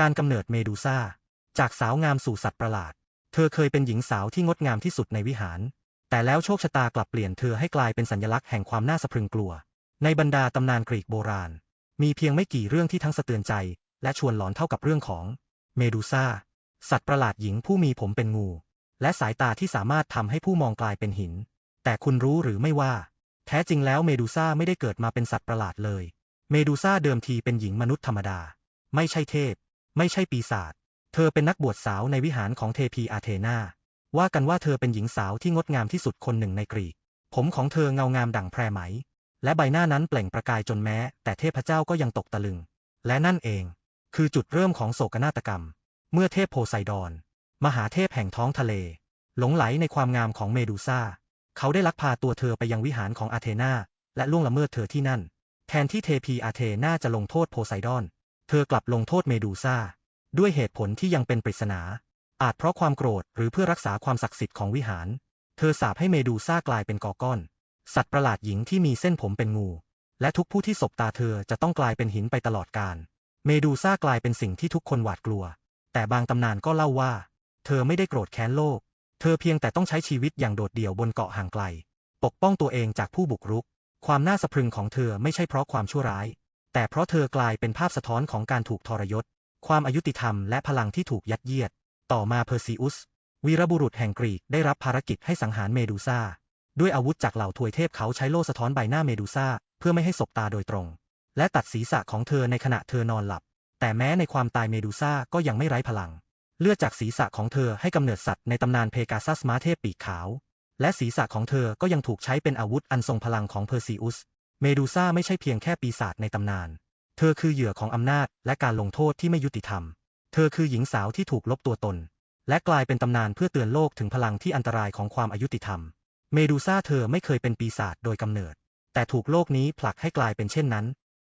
การกำเนิดเมดูซ่า จากสาวงามสู่สัตว์ประหลาด เธอเคยเป็นหญิงสาวที่งดงามที่สุดในวิหาร แต่แล้วโชคชะตากลับเปลี่ยนเธอให้กลายเป็นสัญลักษณ์แห่งความน่าสะพรึงกลัว ในบรรดาตำนานกรีกโบราณ มีเพียงไม่กี่เรื่องที่ทั้งสะเตือนใจ และชวนหลอนเท่ากับเรื่องของเมดูซ่า สัตว์ประหลาดหญิงผู้มีผมเป็นงู และสายตาที่สามารถทำให้ผู้มองกลายเป็นหิน แต่คุณรู้หรือไม่ว่า แท้จริงแล้วเมดูซ่าไม่ได้เกิดมาเป็นสัตว์ประหลาดเลย เมดูซ่าเดิมทีเป็นหญิงมนุษย์ธรรมดา ไม่ใช่เทพ ไม่ใช่ปีศาจ เธอเป็นนักบวชสาวในวิหารของเทพีอาเทนา ว่ากันว่าเธอเป็นหญิงสาวที่งดงามที่สุดคนหนึ่งในกรีก ผมของเธอเงางามดั่งแพรไหม และใบหน้านั้นเปล่งประกายจนแม้ แต่เทพเจ้าก็ยังตกตะลึง และนั่นเอง คือจุดเริ่มของโศกนาฏกรรม เมื่อเทพโพไซดอน มหาเทพแห่งท้องทะเล หลงไหลในความงามของเมดูซ่า เขาได้ลักพาตัวเธอไปยังวิหารของอาเทนาและล่วงละเมิดเธอที่นั่น แทนที่เทพีอาเทนาจะลงโทษโพไซดอน ธอกลับลงโทษเมดูซ่า ด้วยเหตุผลที่ยังเป็นปริศนา อาจเพราะความโกรธหรือเพื่อรักษาความศักดิ์สิทธิ์ของวิหาร เธอสาปให้เมดูซ่ากลายเป็นกอก้อน สัตว์ประหลาดหญิงที่มีเส้นผมเป็นงู และทุกผู้ที่สบตาเธอจะต้องกลายเป็นหินไปตลอดกาลเมดูซ่ากลายเป็นสิ่งที่ทุกคนหวาดกลัว แต่บางตำนานก็เล่าว่า เธอไม่ได้โกรธแค้นโลก เธอเพียงแต่ต้องใช้ชีวิตอย่างโดดเดี่ยวบนเกาะห่างไกล ปกป้องตัวเองจากผู้บุกรุก ความน่าสะพรึงของเธอไม่ใช่เพราะความชั่วร้าย แต่เพราะเธอกลายเป็นภาพสะท้อนของการถูกทรยศ ความอายุติธรรมและพลังที่ถูกยัดเยียด ต่อมาเพอร์ซิอุส วีรบุรุษแห่งกรีกได้รับภารกิจให้สังหารเมดูซ่า ด้วยอาวุธจากเหล่าทวยเทพเขาใช้โล่สะท้อนใบหน้าเมดูซ่า เพื่อไม่ให้สบตาโดยตรง และตัดศีรษะของเธอในขณะเธอนอนหลับ แต่แม้ในความตายเมดูซ่าก็ยังไม่ไร้พลัง เลือดจากศีรษะของเธอให้กำเนิดสัตว์ในตำนานเพกาซัสม้าเทพปีกขาว และศีรษะของเธอก็ยังถูกใช้เป็นอาวุธอันทรงพลังของเพอร์ซิอุส เมดูซ่าไม่ใช่เพียงแค่ปีศาจในตำนาน เธอคือเหยื่อของอำนาจและการลงโทษที่ไม่ยุติธรรม เธอคือหญิงสาวที่ถูกลบตัวตน และกลายเป็นตำนานเพื่อเตือนโลกถึงพลังที่อันตรายของความอายุติธรรม เมดูซ่าเธอไม่เคยเป็นปีศาจโดยกำเนิด แต่ถูกโลกนี้ผลักให้กลายเป็นเช่นนั้น